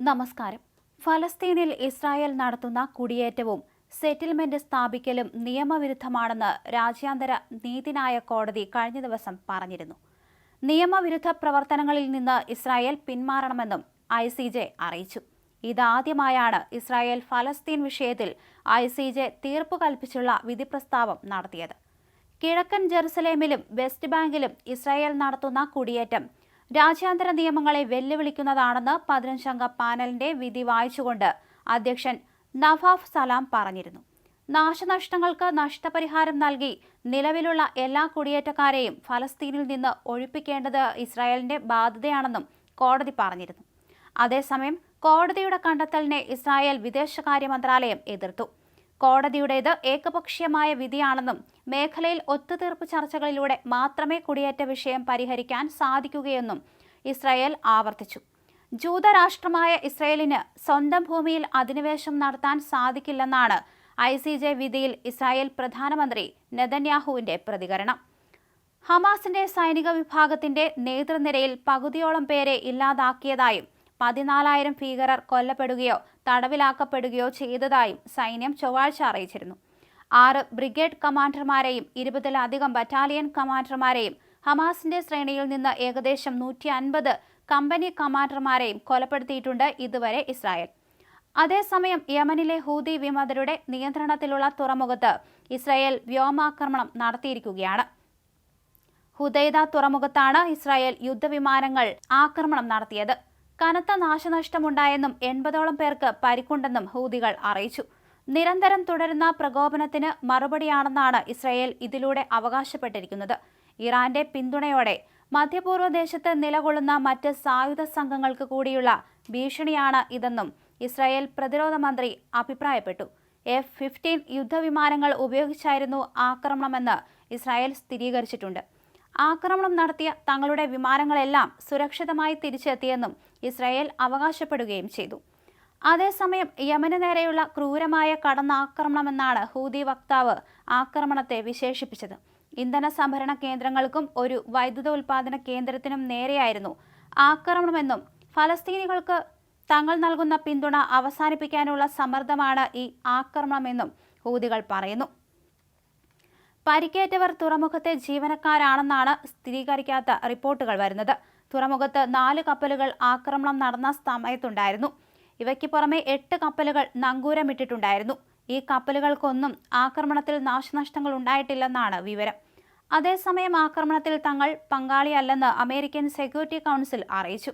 നമസ്കാരം. ഫലസ്തീനിൽ ഇസ്രായേൽ നടത്തുന്ന കുടിയേറ്റവും സെറ്റിൽമെന്റ് സ്ഥാപിക്കലും നിയമവിരുദ്ധമാണെന്ന് രാജ്യാന്തര നീതിന്യായ കോടതി കഴിഞ്ഞ ദിവസം പറഞ്ഞിരുന്നു. നിയമവിരുദ്ധ പ്രവർത്തനങ്ങളിൽ നിന്ന് ഇസ്രായേൽ പിന്മാറണമെന്നും ഐ സി ജെ അറിയിച്ചു. ഇതാദ്യമായാണ് ഇസ്രായേൽ ഫലസ്തീൻ വിഷയത്തിൽ ഐ സി ജെ തീർപ്പ് കൽപ്പിച്ചുള്ള വിധിപ്രസ്താവം നടത്തിയത്. കിഴക്കൻ ജെറുസലേമിലും വെസ്റ്റ് ബാങ്കിലും ഇസ്രായേൽ നടത്തുന്ന കുടിയേറ്റം രാജ്യാന്തര നിയമങ്ങളെ വെല്ലുവിളിക്കുന്നതാണെന്ന് പതിനഞ്ചംഗ പാനലിന്റെ വിധി വായിച്ചുകൊണ്ട് അധ്യക്ഷൻ നവാഫ് സലാം പറഞ്ഞിരുന്നു. നാശനഷ്ടങ്ങൾക്ക് നഷ്ടപരിഹാരം നൽകി നിലവിലുള്ള എല്ലാ കുടിയേറ്റക്കാരെയും ഫലസ്തീനിൽ നിന്ന് ഒഴിപ്പിക്കേണ്ടത് ഇസ്രായേലിന്റെ ബാധ്യതയാണെന്നും കോടതി പറഞ്ഞിരുന്നു. അതേസമയം കോടതിയുടെ കണ്ടെത്തലിനെ ഇസ്രായേൽ വിദേശകാര്യ മന്ത്രാലയം എതിർത്തു. കോടതിയുടേത് ഏകപക്ഷീയമായ വിധിയാണെന്നും മേഖലയിൽ ഒത്തുതീർപ്പ് ചർച്ചകളിലൂടെ മാത്രമേ കുടിയേറ്റ വിഷയം പരിഹരിക്കാൻ സാധിക്കുകയെന്നും ഇസ്രായേൽ ആവർത്തിച്ചു. ജൂതരാഷ്ട്രമായ ഇസ്രായേലിന് സ്വന്തം ഭൂമിയിൽ അധിനിവേശം നടത്താൻ സാധിക്കില്ലെന്നാണ് ഐ സി ജെ വിധിയിൽ ഇസ്രായേൽ പ്രധാനമന്ത്രി നെതന്യാഹുവിന്റെ പ്രതികരണം. ഹമാസിന്റെ സൈനിക വിഭാഗത്തിന്റെ നേതൃനിരയിൽ പകുതിയോളം പേരെ ഇല്ലാതാക്കിയതായും പതിനാലായിരം ഭീകരർ കൊല്ലപ്പെടുകയോ തടവിലാക്കപ്പെടുകയോ ചെയ്തതായും സൈന്യം ചൊവ്വാഴ്ച അറിയിച്ചിരുന്നു. ആറ് ബ്രിഗേഡ് കമാൻഡർമാരെയും ഇരുപതിലധികം ബറ്റാലിയൻ കമാൻഡർമാരെയും ഹമാസിന്റെ ശ്രേണിയിൽ നിന്ന് ഏകദേശം നൂറ്റി അൻപത് കമ്പനി കമാൻഡർമാരെയും കൊലപ്പെടുത്തിയിട്ടുണ്ട് ഇതുവരെ ഇസ്രായേൽ. അതേസമയം യമനിലെ ഹൂതി വിമതരുടെ നിയന്ത്രണത്തിലുള്ള തുറമുഖത്ത് ഇസ്രായേൽ വ്യോമാക്രമണം നടത്തിയിരിക്കുകയാണ്. ഹുദൈദ തുറമുഖത്താണ് ഇസ്രായേൽ യുദ്ധവിമാനങ്ങൾ ആക്രമണം നടത്തിയത്. കനത്ത നാശനഷ്ടമുണ്ടായെന്നും എൺപതോളം പേർക്ക് പരിക്കുണ്ടെന്നും ഹൂതികൾ അറിയിച്ചു. നിരന്തരം തുടരുന്ന പ്രകോപനത്തിന് മറുപടിയാണെന്നാണ് ഇസ്രയേൽ ഇതിലൂടെ അവകാശപ്പെട്ടിരിക്കുന്നത്. ഇറാന്റെ പിന്തുണയോടെ മധ്യപൂർവ ദേശത്ത് നിലകൊള്ളുന്ന മറ്റ് സായുധ സംഘങ്ങൾക്ക് കൂടിയുള്ള ഭീഷണിയാണ് ഇതെന്നും ഇസ്രായേൽ പ്രതിരോധ മന്ത്രി അഭിപ്രായപ്പെട്ടു. എഫ് ഫിഫ്റ്റീൻ യുദ്ധവിമാനങ്ങൾ ഉപയോഗിച്ചായിരുന്നു ആക്രമണമെന്ന് ഇസ്രായേൽ സ്ഥിരീകരിച്ചിട്ടുണ്ട്. ആക്രമണം നടത്തിയ തങ്ങളുടെ വിമാനങ്ങളെല്ലാം സുരക്ഷിതമായി തിരിച്ചെത്തിയെന്നും ഇസ്രായേൽ അവകാശപ്പെടുകയും ചെയ്തു. അതേസമയം യമന് നേരെയുള്ള ക്രൂരമായ കടന്നാക്രമണമെന്നാണ് ഹൂതി വക്താവ് ആക്രമണത്തെ വിശേഷിപ്പിച്ചത്. ഇന്ധന സംഭരണ കേന്ദ്രങ്ങൾക്കും ഒരു വൈദ്യുത ഉൽപാദന കേന്ദ്രത്തിനും നേരെയായിരുന്നു ആക്രമണമെന്നും ഫലസ്തീനികൾക്ക് തങ്ങൾ നൽകുന്ന പിന്തുണ അവസാനിപ്പിക്കാനുള്ള സമ്മർദ്ദമാണ് ഈ ആക്രമണമെന്നും ഹൂതികൾ പറയുന്നു. പരിക്കേറ്റവർ തുറമുഖത്തെ ജീവനക്കാരാണെന്നാണ് സ്ഥിരീകരിക്കാത്ത റിപ്പോർട്ടുകൾ വരുന്നത്. തുറമുഖത്ത് നാല് കപ്പലുകൾ ആക്രമണം നടന്ന സമയത്തുണ്ടായിരുന്നു. ഇവയ്ക്ക് പുറമെ എട്ട് കപ്പലുകൾ നങ്കൂരമിട്ടിട്ടുണ്ടായിരുന്നു. ഈ കപ്പലുകൾക്കൊന്നും ആക്രമണത്തിൽ നാശനഷ്ടങ്ങൾ ഉണ്ടായിട്ടില്ലെന്നാണ് വിവരം. അതേസമയം ആക്രമണത്തിൽ തങ്ങൾ പങ്കാളിയല്ലെന്ന് അമേരിക്കൻ സെക്യൂരിറ്റി കൗൺസിൽ അറിയിച്ചു.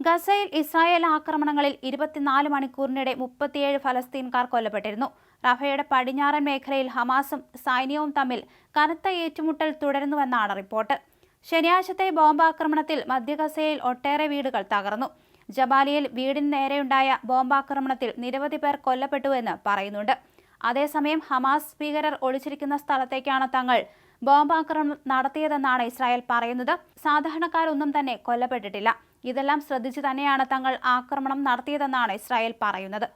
ഗസയിൽ ഇസ്രായേൽ ആക്രമണങ്ങളിൽ ഇരുപത്തിനാല് മണിക്കൂറിനിടെ മുപ്പത്തിയേഴ് ഫലസ്തീൻകാർ കൊല്ലപ്പെട്ടിരുന്നു. റഫയുടെ പടിഞ്ഞാറൻ മേഖലയിൽ ഹമാസും സൈന്യവും തമ്മിൽ കനത്ത ഏറ്റുമുട്ടൽ തുടരുന്നുവെന്നാണ് റിപ്പോർട്ട്. ശനിയാഴ്ചത്തെ ബോംബാക്രമണത്തിൽ മധ്യഗസയിൽ ഒട്ടേറെ വീടുകൾ തകർന്നു. ജബാലിയിൽ വീടിന് നേരെയുണ്ടായ ബോംബാക്രമണത്തിൽ നിരവധി പേർ കൊല്ലപ്പെട്ടുവെന്ന് പറയുന്നുണ്ട്. അതേസമയം ഹമാസ് ഭീകരർ ഒളിച്ചിരിക്കുന്ന സ്ഥലത്തേക്കാണ് തങ്ങൾ ബോംബാക്രമണം നടത്തിയതെന്നാണ് ഇസ്രായേൽ പറയുന്നത്. സാധാരണക്കാരൊന്നും തന്നെ കൊല്ലപ്പെട്ടിട്ടില്ല. ഇതെല്ലാം ശ്രദ്ധിച്ചു തന്നെയാണ് തങ്ങൾ ആക്രമണം നടത്തിയതെന്നാണ് ഇസ്രായേൽ പറയുന്നത്.